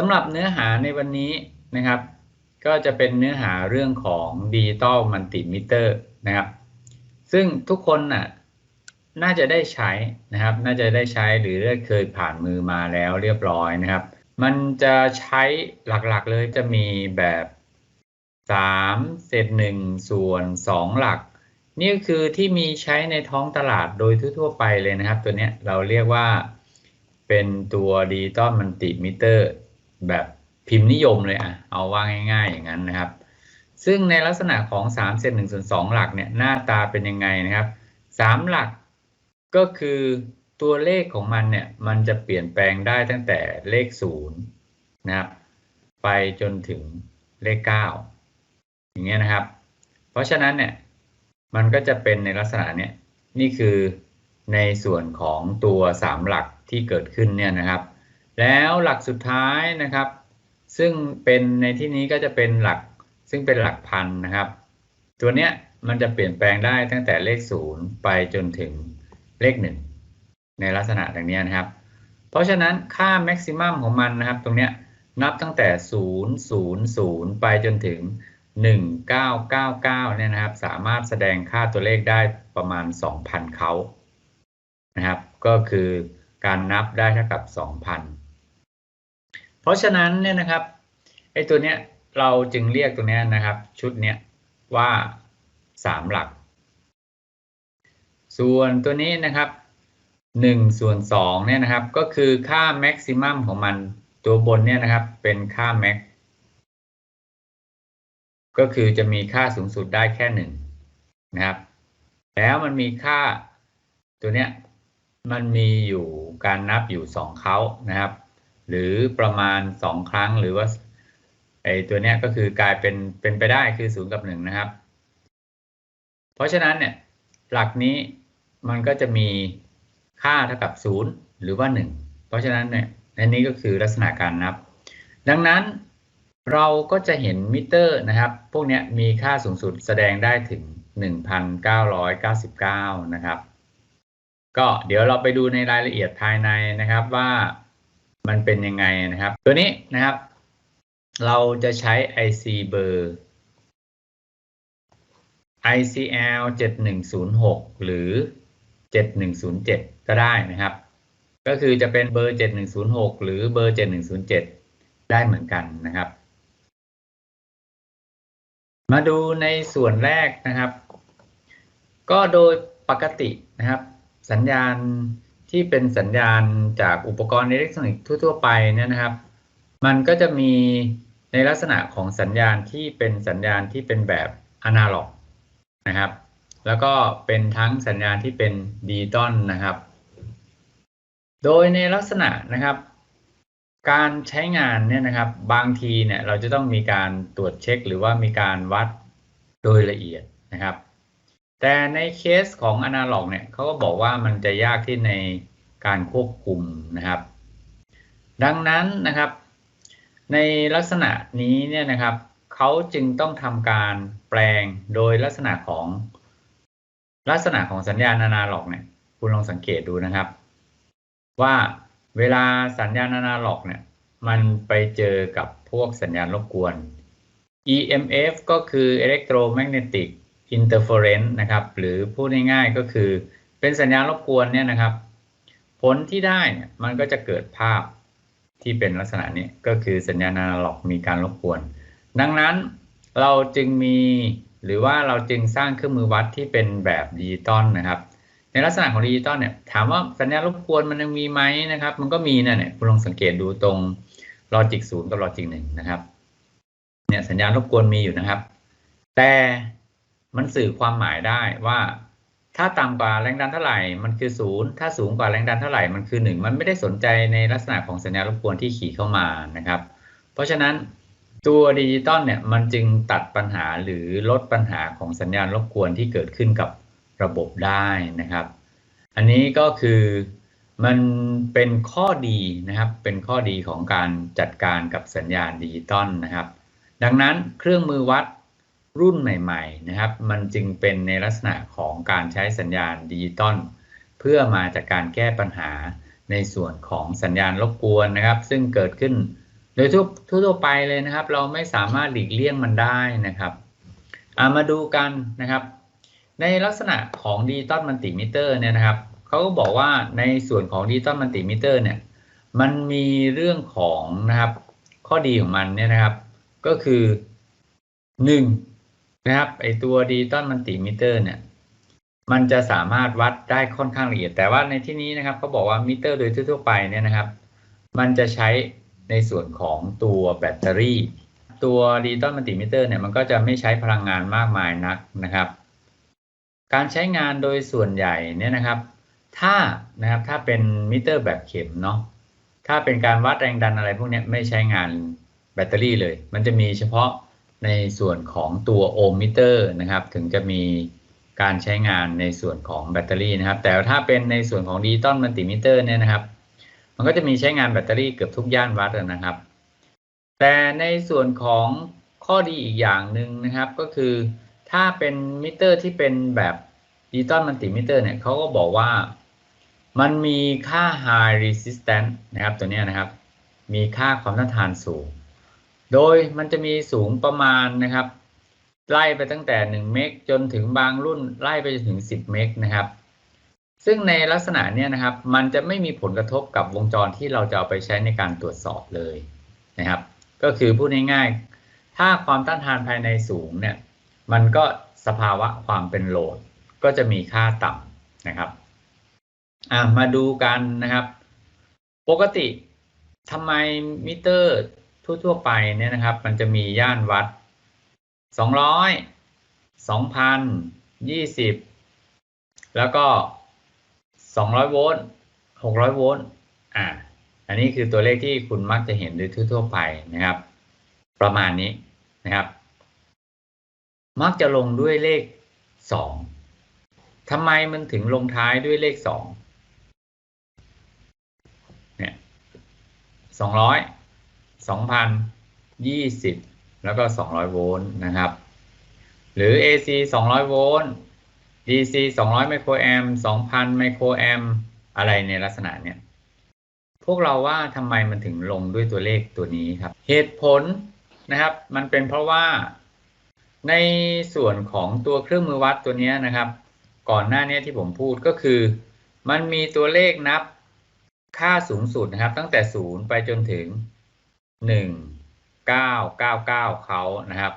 สำหรับเนื้อหาในวันนี้นะครับ ก็จะเป็นเนื้อหาเรื่องของดิจิตอลมัลติมิเตอร์นะครับ ซึ่งทุกคนน่ะน่าจะได้ใช้นะครับ น่าจะได้ใช้หรือได้เคยผ่านมือมาแล้วเรียบร้อยนะครับ มันจะใช้หลักๆเลยจะมีแบบ3เศษ1ส่วน 2 หลัก นี่คือที่มีใช้ในท้องตลาดโดยทั่วๆไปเลยนะครับ ตัวเนี้ยเราเรียกว่าเป็นตัวดิจิตอลมัลติมิเตอร์ แบบพิมพ์นิยมเลยอะ เอาว่าง่าย ๆ อย่างนั้นนะครับ ซึ่งในลักษณะของ3เศษ1ส่วน2หลักเนี่ยหน้าตาเป็นยังไงนะครับ 3 หลักก็คือตัวเลขของมันเนี่ยมันจะเปลี่ยนแปลงได้ตั้งแต่เลข 0 นะครับ ไปจนถึงเลข 9 อย่างเงี้ยนะครับ เพราะฉะนั้นเนี่ยมันก็จะเป็นในลักษณะเนี่ยนี่คือในส่วนของตัว 3 หลักที่เกิดขึ้นเนี่ยนะครับ แล้วหลักสุดท้ายนะครับ ซึ่งเป็นในที่นี้ก็จะเป็นหลักซึ่งเป็นหลักพันนะครับ ตัวเนี้ยมันจะเปลี่ยนแปลงได้ตั้งแต่เลข 0 ไปจนถึงเลข 1 ในลักษณะดังนี้นะครับ เพราะฉะนั้นค่าแม็กซิมัมของมันนะครับ ตรงเนี้ยนับตั้งแต่ 0 0 0 ไปจนถึง 1999 เนี่ยนะครับ สามารถแสดงค่าตัวเลขได้ประมาณ 2,000 เขานะครับ ก็คือการนับได้เท่ากับ 2,000 ราะฉะนั้นเนี่ยนะครับไอ้ตัวเนี้ยเราจึงเรียกตัวเนี้ยนะครับ ชุดเนี้ยว่า3หลัก ส่วนตัวนี้นะครับ1ส่วน2เนี่ยนะครับ ก็คือค่าแม็กซิมัมของมันตัวบนเนี่ยนะครับ เป็นค่าแม็กก็คือจะมีค่าสูงสุดได้แค่หนึ่งนะครับ แล้วมันมีค่าตัวเนี้ยมันมีอยู่การนับอยู่สองเขานะครับ หรือประมาณสองครั้งหรือว่าไอตัวเนี้ยก็คือกลายเป็นเป็นไปได้คือศูนย์กับหนึ่งนะครับ เพราะฉะนั้นเนี่ยหลักนี้มันก็จะมีค่าเท่ากับศูนย์หรือว่าหนึ่งเพราะฉะนั้นเนี่ยอันนี้ก็คือลักษณะการนับ ดังนั้นเราก็จะเห็นมิเตอร์นะครับ พวกนี้มีค่าสูงสุดแสดงได้ถึง 1,999 นะครับ ก็เดี๋ยวเราไปดูในรายละเอียดภายในนะครับว่า มันเป็นยังไงนะครับ ตัวนี้นะครับ เราจะใช้ IC เบอร์ ICL 7106 หรือ 7107 ก็ได้นะครับ ก็คือจะเป็นเบอร์ 7106 หรือเบอร์ 7107 ได้เหมือนกันนะครับ มาดูในส่วนแรกนะครับ ก็โดยปกตินะครับ สัญญาณ ที่เป็นสัญญาณจากอุปกรณ์อิเล็กทรอนิกส์ทั่ว ๆ ไปเนี่ยนะครับ มันก็จะมีในลักษณะของสัญญาณที่เป็นสัญญาณที่เป็นแบบอนาล็อกนะครับ แล้วก็เป็นทั้งสัญญาณที่เป็นดิจิตอลนะครับ โดยในลักษณะนะครับ การใช้งานเนี่ยนะครับ บางทีเนี่ยเราจะต้องมีการตรวจเช็ค หรือว่ามีการวัดโดยละเอียดนะครับ แต่ในเคสของอนาล็อกเนี่ยเขาก็บอกว่ามันจะยากที่ในการควบคุมนะครับ ดังนั้นนะครับ ในลักษณะนี้เนี่ยนะครับเขาจึงต้องทำการแปลงโดยลักษณะของลักษณะของสัญญาณอนาล็อกเนี่ย คุณลองสังเกตดูนะครับ ว่าเวลาสัญญาณอนาล็อกเนี่ย มันไปเจอกับพวกสัญญาณรบกวน EMF ก็คือ electromagnetic interference นะครับ หรือพูดง่ายๆก็คือเป็นสัญญาณรบกวนเนี่ยนะครับ ผลที่ได้เนี่ยมันก็จะเกิดภาพที่เป็นลักษณะนี้ก็คือสัญญาณอนาล็อกมีการรบกวน ดังนั้นเราจึงมีหรือว่าเราจึงสร้างเครื่องมือวัดที่เป็นแบบดิจิตอลนะครับ ในลักษณะของดิจิตอลเนี่ยถามว่าสัญญาณรบกวนมันยังมีไหมนะครับ มันก็มีนะเนี่ยคุณลองสังเกตดูตรงลอจิกศูนย์กับลอจิกหนึ่งนะครับ เนี่ยสัญญาณรบกวนมีอยู่นะครับ แต่ มันสื่อความหมายได้ว่า ถ้าต่ำกว่าแรงดันเท่าไหร่มันคือศูนย์ถ้าสูงกว่าแรงดันเท่าไหร่มันคือหนึ่งมันไม่ได้สนใจในลักษณะของสัญญาณรบกวนที่ขี่เข้ามานะครับ เพราะฉะนั้นตัวดิจิตอลเนี่ยมันจึงตัดปัญหาหรือลดปัญหาของสัญญาณรบกวนที่เกิดขึ้นกับระบบได้นะครับ อันนี้ก็คือมันเป็นข้อดีนะครับ เป็นข้อดีของการจัดการกับสัญญาณดิจิตอลนะครับ ดังนั้นเครื่องมือวัด รุ่นใหม่ๆนะครับ มันจึงเป็นในลักษณะของการใช้สัญญาณดิจิตอลเพื่อมาจากการแก้ปัญหาในส่วนของสัญญาณรบกวนนะครับ ซึ่งเกิดขึ้นโดยทั่วทั่วไปเลยนะครับ เราไม่สามารถหลีกเลี่ยงมันได้นะครับอามาดูกันนะครับ ในลักษณะของดิจิตอลมัลติมิเตอร์เนี่ยนะครับเขาก็บอกว่าในส่วนของดิจิตอลมัลติมิเตอร์เนี่ยมันมีเรื่องของนะครับ ข้อดีของมันเนี่ยนะครับ ก็คือห นะครับไอตัวดิจิตอลมัลติมิเตอร์เนี่ยมันจะสามารถวัดได้ค่อนข้างละเอียด แต่ว่าในที่นี้นะครับเขาบอกว่ามิเตอร์โดยทั่วไปเนี่ยนะครับ มันจะใช้ในส่วนของตัวแบตเตอรี่ ตัวดิจิตอลมัลติมิเตอร์เนี่ยมันก็จะไม่ใช้พลังงานมากมายนักนะครับ การใช้งานโดยส่วนใหญ่เนี่ยนะครับ ถ้านะครับถ้าเป็นมิเตอร์แบบเข็มเนาะถ้าเป็นการวัดแรงดันอะไรพวกนี้ไม่ใช้งานแบตเตอรี่เลย มันจะมีเฉพาะ ในส่วนของตัวโอห์มมิเตอร์นะครับ ถึงจะมีการใช้งานในส่วนของแบตเตอรี่นะครับ แต่ถ้าเป็นในส่วนของดิจิตอลมัลติมิเตอร์เนี่ยนะครับ มันก็จะมีใช้งานแบตเตอรี่เกือบทุกย่านวัดนะครับ แต่ในส่วนของข้อดีอีกอย่างหนึ่งนะครับ ก็คือถ้าเป็นมิเตอร์ที่เป็นแบบดิจิตอลมัลติมิเตอร์เนี่ยเขาก็บอกว่ามันมีค่า high resistance นะครับตัวนี้นะครับ มีค่าความต้านทานสูง โดยมันจะมีสูงประมาณนะครับ ไล่ไปตั้งแต่ 1 เมกจนถึงบางรุ่นไล่ไปจนถึง 10 เมกนะครับ ซึ่งในลักษณะเนี้ยนะครับ มันจะไม่มีผลกระทบกับวงจรที่เราจะเอาไปใช้ในการตรวจสอบเลยนะครับ ก็คือพูดง่ายๆ ถ้าความต้านทานภายในสูงเนี่ย มันก็สภาวะความเป็นโหลด ก็จะมีค่าต่ำนะครับอะมาดูกันนะครับ ปกติทำไมมิเตอร์ ทั่ว ๆ ไปเนี่ยนะครับ มันจะมีย่านวัด 200 2,000 20 แล้วก็ 200 โวลต์ 600 โวลต์ อ่า อันนี้คือตัวเลขที่คุณมักจะเห็นโดยทั่ว ๆ ไปนะครับ ประมาณนี้นะครับ มักจะลงด้วยเลข 2 ทำไมมันถึงลงท้ายด้วยเลข 2 เนี่ย 200 2020 แล้วก็ 200 โวลต์นะครับ หรือ AC 200 โวลต์ DC 200 ไมโครแอมป์2,000 ไมโครแอมป์อะไรในลักษณะเนี้ยพวกเราว่าทำไมมันถึงลงด้วยตัวเลขตัวนี้ครับ เหตุผลนะครับ มันเป็นเพราะว่าในส่วนของตัวเครื่องมือวัดตัวนี้นะครับ ก่อนหน้านี้ที่ผมพูดก็คือ มันมีตัวเลขนับค่าสูงสุดนะครับ ตั้งแต่ศูนย์ไปจนถึง หนึ่งเก้าเก้าเก้าเขานะครับ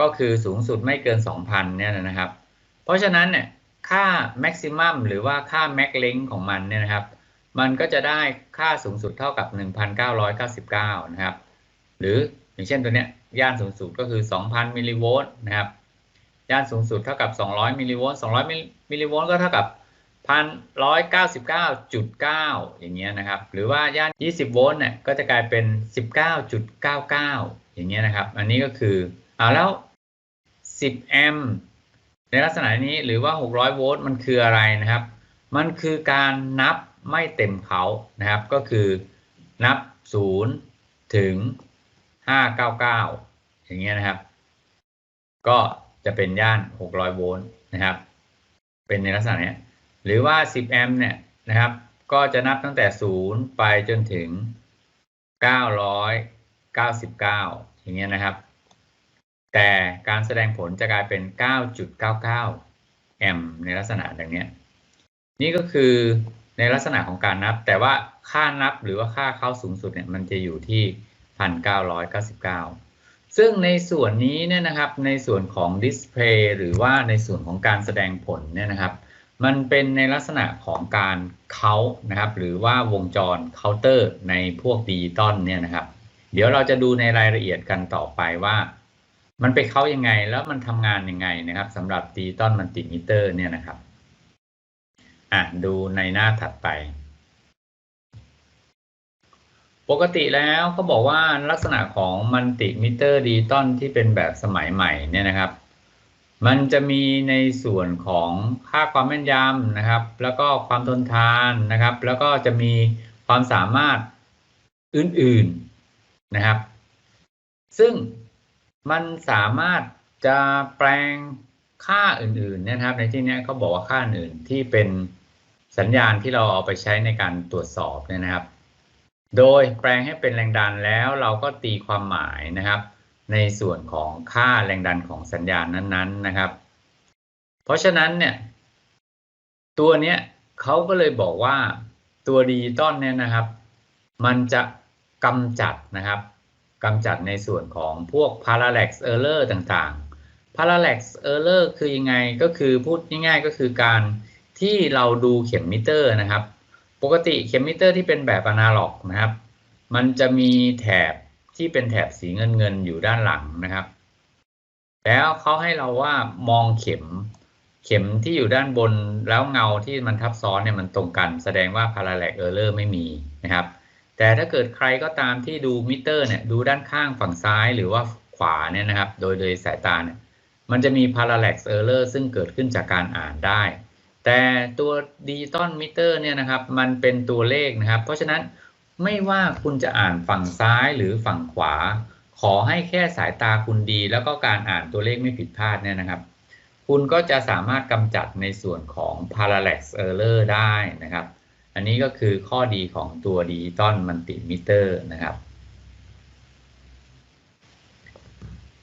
ก็คือสูงสุดไม่เกินสองพันเนี่ยนะครับ เพราะฉะนั้นเนี่ยค่า maximum หรือว่าค่า max length ของมันเนี่ยนะครับ มันก็จะได้ค่าสูงสุดเท่ากับ 1,999 นะครับ หรืออย่างเช่นตัวเนี้ยย่านสูงสุดก็คือ 2,000 มิลลิโวลต์นะครับ ย่านสูงสุดเท่ากับ 200 มิลลิโวลต์ 200 มิลลิโวลต์ก็เท่ากับ 1,199.9อย่างเงี้ยนะครับ หรือว่าย่าน20โวลต์เนี่ยก็จะกลายเป็น19.99อย่างเงี้ยนะครับ อันนี้ก็คือเอาแล้ว10แอมป์ในลักษณะนี้หรือว่า600โวลต์มันคืออะไรนะครับ มันคือการนับไม่เต็มเขานะครับ ก็คือนับ0ถึง599อย่างเงี้ยนะครับ ก็จะเป็นย่าน600โวลต์นะครับ เป็นในลักษณะนี้ หรือว่า 10 แอมป์เนี่ยนะครับ ก็จะนับตั้งแต่ 0 ไปจนถึง 999 อย่างเงี้ยนะครับ แต่การแสดงผลจะกลายเป็น 9.99 แอมป์ในลักษณะดังนี้นี่ก็คือในลักษณะของการนับ แต่ว่าค่านับหรือว่าค่าเข้าสูงสุดเนี่ยมันจะอยู่ที่ 1,999 ซึ่งในส่วนนี้เนี่ยนะครับ ในส่วนของดิสเพย์หรือว่าในส่วนของการแสดงผลเนี่ยนะครับ มันเป็นในลักษณะของการเคาน์นะครับ หรือว่าวงจรเคาน์เตอร์ในพวกดิจิตอลเนี่ยนะครับ เดี๋ยวเราจะดูในรายละเอียดกันต่อไปว่า มันไปเข้ายังไงแล้วมันทำงานยังไงนะครับสำหรับดิจิตอลมัลติมิเตอร์เนี่ยนะครับอะดูในหน้าถัดไป ปกติแล้วเขาบอกว่าลักษณะของมัลติมิเตอร์ดิจิตอลที่เป็นแบบสมัยใหม่เนี่ยนะครับ มันจะมีในส่วนของค่าความแม่นยำนะครับ แล้วก็ความทนทานนะครับ แล้วก็จะมีความสามารถอื่นๆนะครับ ซึ่งมันสามารถจะแปลงค่าอื่นๆนะครับ ในที่นี้เขาบอกว่าค่าอื่นที่เป็นสัญญาณที่เราเอาไปใช้ในการตรวจสอบเนี่ยนะครับ โดยแปลงให้เป็นแรงดันแล้วเราก็ตีความหมายนะครับ ในส่วนของค่าแรงดันของสัญญาณนั้นๆนะครับ เพราะฉะนั้นเนี่ยตัวเนี้ยเขาก็เลยบอกว่าตัวดิจิตอลเนี่ยนะครับ มันจะกำจัดนะครับกำจัดในส่วนของพวก parallax error ต่างๆ parallax error คือยังไงก็คือพูดง่ายๆก็คือการที่เราดูเข็มมิเตอร์นะครับ ปกติเข็มมิเตอร์ที่เป็นแบบอนาล็อกนะครับ มันจะมีแถบ ที่เป็นแถบสีเงินเงินๆอยู่ด้านหลังนะครับ แล้วเขาให้เราว่ามองเข็ม เข็มที่อยู่ด้านบนแล้วเงาที่มันทับซ้อนเนี่ยมันตรงกัน แสดงว่า parallax error ไม่มีนะครับ แต่ถ้าเกิดใครก็ตามที่ดูมิเตอร์เนี่ยดูด้านข้างฝั่งซ้ายหรือว่าขวาเนี่ยนะครับ โดยโดยสายตาเนี่ยมันจะมี parallax error ซึ่งเกิดขึ้นจากการอ่านได้ แต่ตัวดิจิตอลมิเตอร์เนี่ยนะครับ มันเป็นตัวเลขนะครับ เพราะฉะนั้น ไม่ว่าคุณจะอ่านฝั่งซ้ายหรือฝั่งขวา ขอให้แค่สายตาคุณดี แล้วก็การอ่านตัวเลขไม่ผิดพลาดเนี่ยนะครับ คุณก็จะสามารถกำจัดในส่วนของ parallax error ได้นะครับ อันนี้ก็คือข้อดีของตัวดิจิตอลมัลติมิเตอร์นะครับ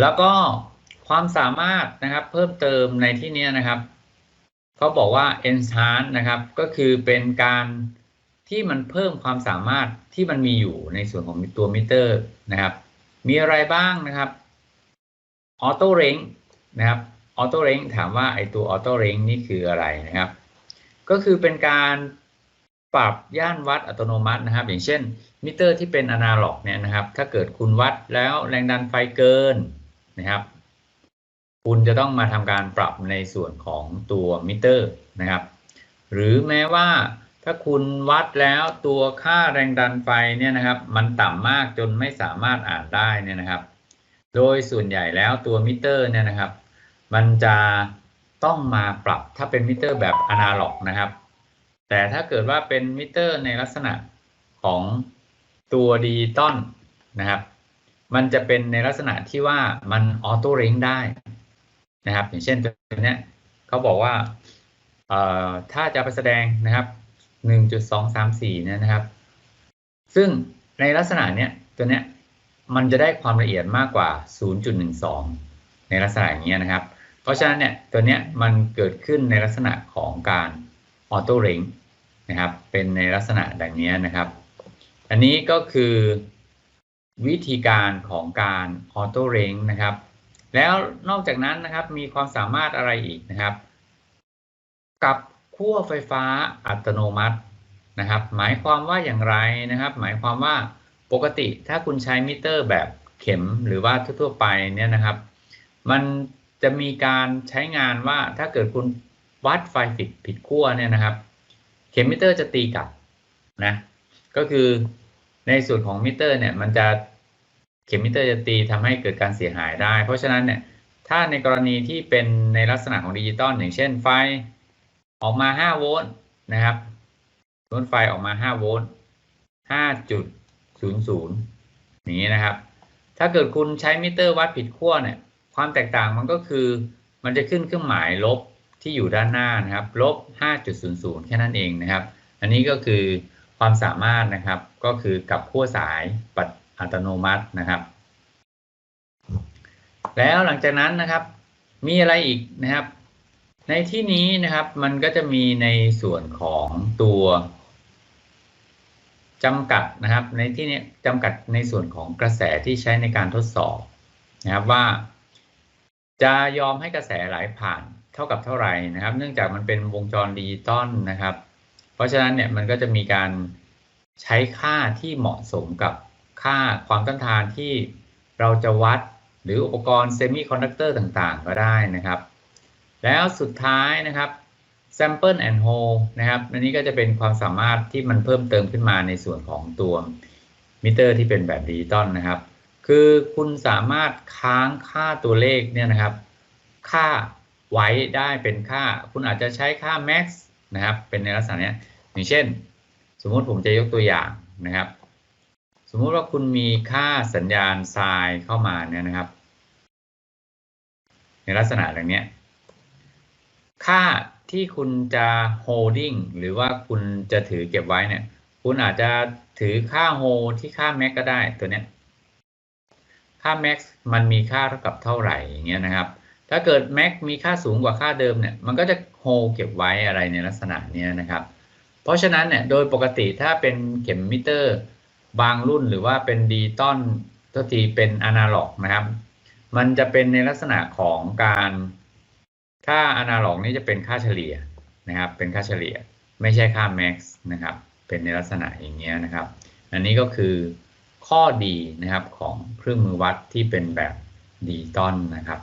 แล้วก็ความสามารถนะครับเพิ่มเติมในที่นี้นะครับเขาบอกว่า enhance นะครับก็คือเป็นการ ที่มันเพิ่มความสามารถที่มันมีอยู่ในส่วนของตัวมิเตอร์นะครับ มีอะไรบ้างนะครับ auto range นะครับ auto range ถามว่าไอตัว auto range นี่คืออะไรนะครับ ก็คือเป็นการปรับย่านวัดอัตโนมัตินะครับ อย่างเช่น มิเตอร์ที่เป็นอนาล็อกเนี่ยนะครับ ถ้าเกิดคุณวัดแล้วแรงดันไฟเกินนะครับ คุณจะต้องมาทำการปรับในส่วนของตัวมิเตอร์นะครับ หรือแม้ว่า ถ้าคุณวัดแล้วตัวค่าแรงดันไฟเนี่ยนะครับ มันต่ำมากจนไม่สามารถอ่านได้เนี่ยนะครับ โดยส่วนใหญ่แล้วตัวมิเตอร์เนี่ยนะครับ มันจะต้องมาปรับถ้าเป็นมิเตอร์แบบอนาล็อกนะครับ แต่ถ้าเกิดว่าเป็นมิเตอร์ในลักษณะของตัวดิจิตอลนะครับ มันจะเป็นในลักษณะที่ว่ามันออโต้เร่งได้นะครับ อย่างเช่นตัวนี้เขาบอกว่าเอ่อถ้าจะไปแสดงนะครับ 1.234เนี่ยนะครับ ซึ่งในลักษณะเนี้ยตัวเนี้ยมันจะได้ความละเอียดมากกว่า 0.12 ในลักษณะอย่างเงี้ยนะครับ เพราะฉะนั้นเนี่ยตัวเนี้ยมันเกิดขึ้นในลักษณะของการออโต้เร่งนะครับ เป็นในลักษณะดังนี้นะครับ อันนี้ก็คือวิธีการของการออโต้เร่งนะครับ แล้วนอกจากนั้นนะครับมีความสามารถอะไรอีกนะครับ กับ ขั้วไฟฟ้าอัตโนมัตินะครับ หมายความว่าอย่างไรนะครับ หมายความว่าปกติถ้าคุณใช้มิเตอร์แบบเข็มหรือว่าทั่วๆไปเนี่ยนะครับ มันจะมีการใช้งานว่าถ้าเกิดคุณวัดไฟผิดผิดขั้วเนี่ยนะครับ เข็มมิเตอร์จะตีกลับนะก็คือในส่วนของมิเตอร์เนี่ยมันจะเข็มมิเตอร์จะตีทำให้เกิดการเสียหายได้ เพราะฉะนั้นเนี่ยถ้าในกรณีที่เป็นในลักษณะของดิจิตอลอย่างเช่นไฟ ออกมา 5 โวลต์นะครับโวลต์ไฟออกมา 5 โวลต์ 5.00อย่างนี้นะครับ ถ้าเกิดคุณใช้มิเตอร์วัดผิดขั้วเนี่ย ความแตกต่างมันก็คือ มันจะขึ้นเครื่องหมายลบที่อยู่ด้านหน้านะครับ ลบ 5.00 แค่นั้นเองนะครับ อันนี้ก็คือความสามารถนะครับ ก็คือกับขั้วสายปัดอัตโนมัตินะครับ แล้วหลังจากนั้นนะครับ มีอะไรอีกนะครับ ในที่นี้นะครับมันก็จะมีในส่วนของตัวจำกัดนะครับ ในที่นี้จำกัดในส่วนของกระแสที่ใช้ในการทดสอบนะครับว่า จะยอมให้กระแสไหลผ่านเท่ากับเท่าไหร่นะครับ เนื่องจากมันเป็นวงจรดิจิตอลนะครับ เพราะฉะนั้นเนี่ยมันก็จะมีการใช้ค่าที่เหมาะสมกับค่าความต้านทานที่เราจะวัดหรืออุปกรณ์เซมิคอนดักเตอร์ต่างๆ ก็ได้นะครับ แล้วสุดท้ายนะครับ sample and hold นะครับอันนี้ก็จะเป็นความสามารถที่มันเพิ่มเติมขึ้นมาในส่วนของตัวมิเตอร์ที่เป็นแบบดิจิตอลนะครับ คือคุณสามารถค้างค่าตัวเลขเนี่ยนะครับ ค่าไว้ได้เป็นค่า คุณอาจจะใช้ค่า max นะครับ เป็นในลักษณะนี้อย่างเช่น สมมุติผมจะยกตัวอย่างนะครับ สมมุติว่าคุณมีค่าสัญญาณไซน์เข้ามาเนี่ยนะครับ ในลักษณะอย่างนี้ ค่าที่คุณจะ holding หรือว่าคุณจะถือเก็บไว้เนี่ย คุณอาจจะถือค่าโฮที่ค่าแม็กก็ได้ตัวเนี้ย ค่า max มันมีค่าเท่ากับเท่าไหร่อย่างเงี้ยนะครับ ถ้าเกิด max มีค่าสูงกว่าค่าเดิมเนี่ย มันก็จะโฮเก็บไว้อะไรในลักษณะเนี้ยนะครับ เพราะฉะนั้นเนี่ย โดยปกติถ้าเป็นเข็มมิเตอร์ บางรุ่นหรือว่าเป็นดิจิตอลตัวทีเป็นอนาล็อกนะครับ มันจะเป็นในลักษณะของการ ค่าอนาล็อกนี่จะเป็นค่าเฉลี่ยนะครับ เป็นค่าเฉลี่ยไม่ใช่ค่าแม็กซ์นะครับ เป็นในลักษณะอย่างเงี้ยนะครับ อันนี้ก็คือข้อดีนะครับของเครื่องมือวัดที่เป็นแบบดิจิตอลนะครับ